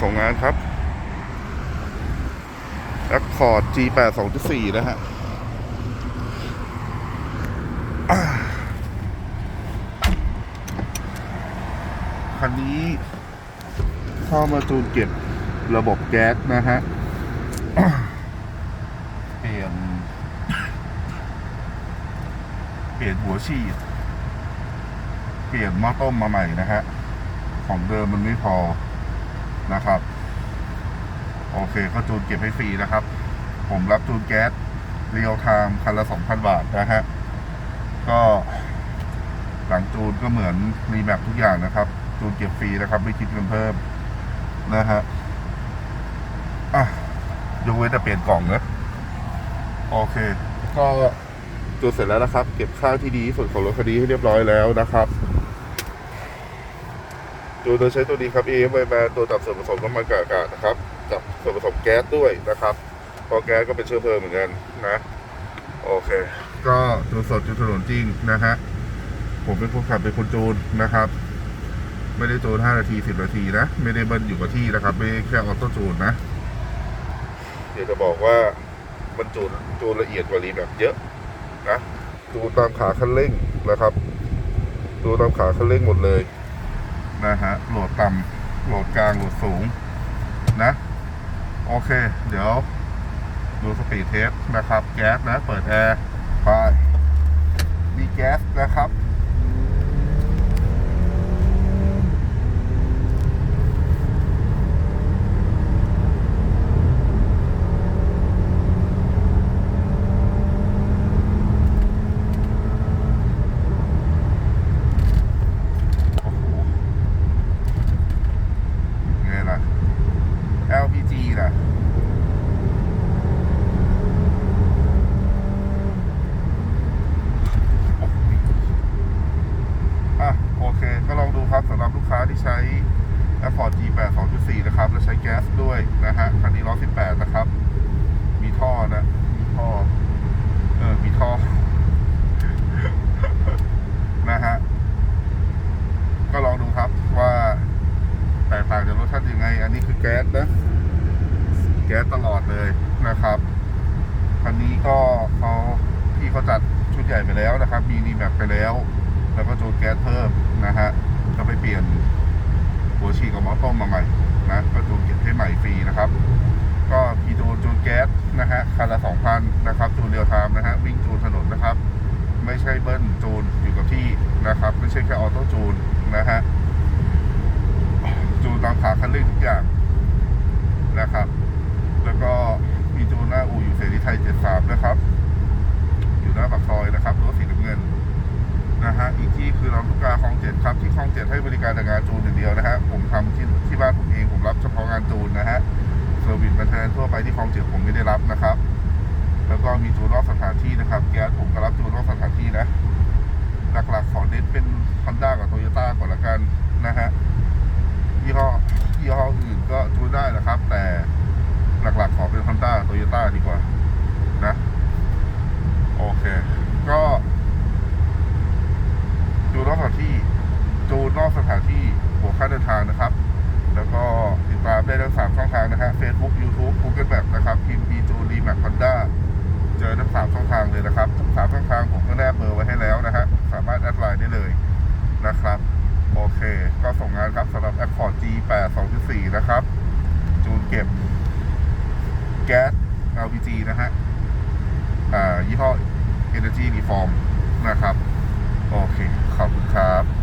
ส่งงานครับ Accord G8 2.4 นะฮะคันนี้เข้ามาจูนเก็บระบบแก๊สนะฮะ เปลี่ยน เปลี่ยนหัวฉีด เปลี่ยนหม้อต้มมาใหม่นะฮะ ของเดิมมันไม่พอ นะครับ โอเคก็จูนเก็บให้ฟรีนะครับ ผมรับจูนแก๊สเรียลไทม์คันละ2,000บาทนะฮะ ก็หลังจูนก็เหมือนรีแมปทุกอย่างนะครับ จูนเก็บฟรีนะครับ ไม่คิดเงินเพิ่มนะฮะอะยกเว้นแต่เปลี่ยนกล่องนะโอเค ก็จูนเสร็จแล้วนะครับ เก็บข้าวที่ดีที่สุดของรถคันนี้ให้เรียบร้อยแล้วนะครับ จูนโดยใช้ตัวนี้ครับ AM มาตัวจับส่วนผสมน้ำมันกับอากาศนะครับ จับส่วนผสมแก๊สด้วยนะครับพราะแก๊สก็เป็นเชื้อเพลิงเหมือนกันนะ โอเค ก็จูสดจูถนนจริงนะฮะ ผมเป็นคนขับเป็นคนจูนนะครับ ไม่ได้จูน5นาที 10 นาทีนะ ไม่ได้เบิ้ลอยู่กับที่นะครับ ไม่แค่ออโต้จูนนะ เดี๋ยวจะบอกว่ามันจูนจูนละเอียดกว่ารีแบบเยอะนะจูนตามขาคันเร่งนะครับ ดูตามขาคันเร่งหมดเลย นะฮะ โหลดต่ำโหลดกลางโหลดสูง นะ โอเค เดี๋ยว ดูสปีดเทสนะครับ แก๊สนะ เปิดแอร์ไปมีแก๊สนะครับ โอ้โหไงล่ะ LPG น่ะ อะ โอเค ก็ลองดูครับสำหรับลูกค้าที่ใช้ Accord G8 2.4 นะครับ และใช้แก๊สด้วยนะฮะ คันนี้ล้อ18นะครับ มีท่อนะ มีท่อ เออ มีท่อ นะฮะ ก็ลองดูครับว่าแตกต่างจากรถท่านยังไง อันนี้คือแก๊สนะ แก๊สตลอดเลยนะครับ คันนี้ก็เขาที่เขาจัดชุดใหญ่ไปแล้วนะครับ มีรีแมปไปแล้ว แล้วก็จูนแก๊สเพิ่มนะฮะ ก็ไปเปลี่ยน หัวฉีดกับหมอต้มมาใหม่นะก็จูนเก็บให้ใหม่ฟรีนะครับ ก็มีจูนจูนแก๊สนะฮะคันละ2,000นนะครับจูนเรียวไทม์นะฮะวิ่งจูนถนนนะครับ ไม่ใช่เบิ้ลจูนอยู่กับที่นะครับ ไม่ใช่แค่ออโต้จูนนะฮะจูนตามขาคันเร่งทุกอย่างนะครับ แล้วก็มีจูนหน้าอู่อยู่เสรีไทย 73 นะครับ อยู่หน้าปากซอยนะครับรถสีน้ำเงินนะฮะอีกที่คือเราลูกกาคลองเจ็ดครับที่คลองเจ็ดให้บริการแต่งานจูนอย่างเดียวนะฮะ ผมทำที่ที่บ้านผมเองผมรับเฉพาะงานจูนนะฮะเซอร์วิสมาแทนทั่วไปที่คลองเจ็ดผมไม่ได้รับนะครับ แล้วก็มีจูนนอกสถานที่นะครับ แก๊สผมก็รับจูนนอกสถานที่นะ หลักๆขอเน้นเป็น Honda กับ Toyota ก่อนละกันนะฮะยี่ห้อยี่ห้ออื่นก็จูนได้นะครับ แต่หลักๆขอเป็น Honda Toyota ดีกว่านะโอเค ก็จูนนอกสถานที่จูนนอกสถานที่ หัวค่าเดินทางนะครับ แล้วก็ติดตามได้ทั้งสามช่องทางนะฮะ Facebook YouTube Google Map นะครับพิมพ์ b จูน d m a p Honda เจอทั้งสามช่องทางเลยนะครับทั้งสามช่องทางผมก็แนบเบอร์ไว้ให้แล้วนะฮะสามารถแอดไลน์ได้เลยนะครับ โอเค ก็ส่งงานครับสำหรับ Accord G8 2.4 นะครับ จูนเก็บแก๊ส LPG นะฮะอ่ายี่ห้อ Energy Reform นะครับ โอเค ขอบคุณครับ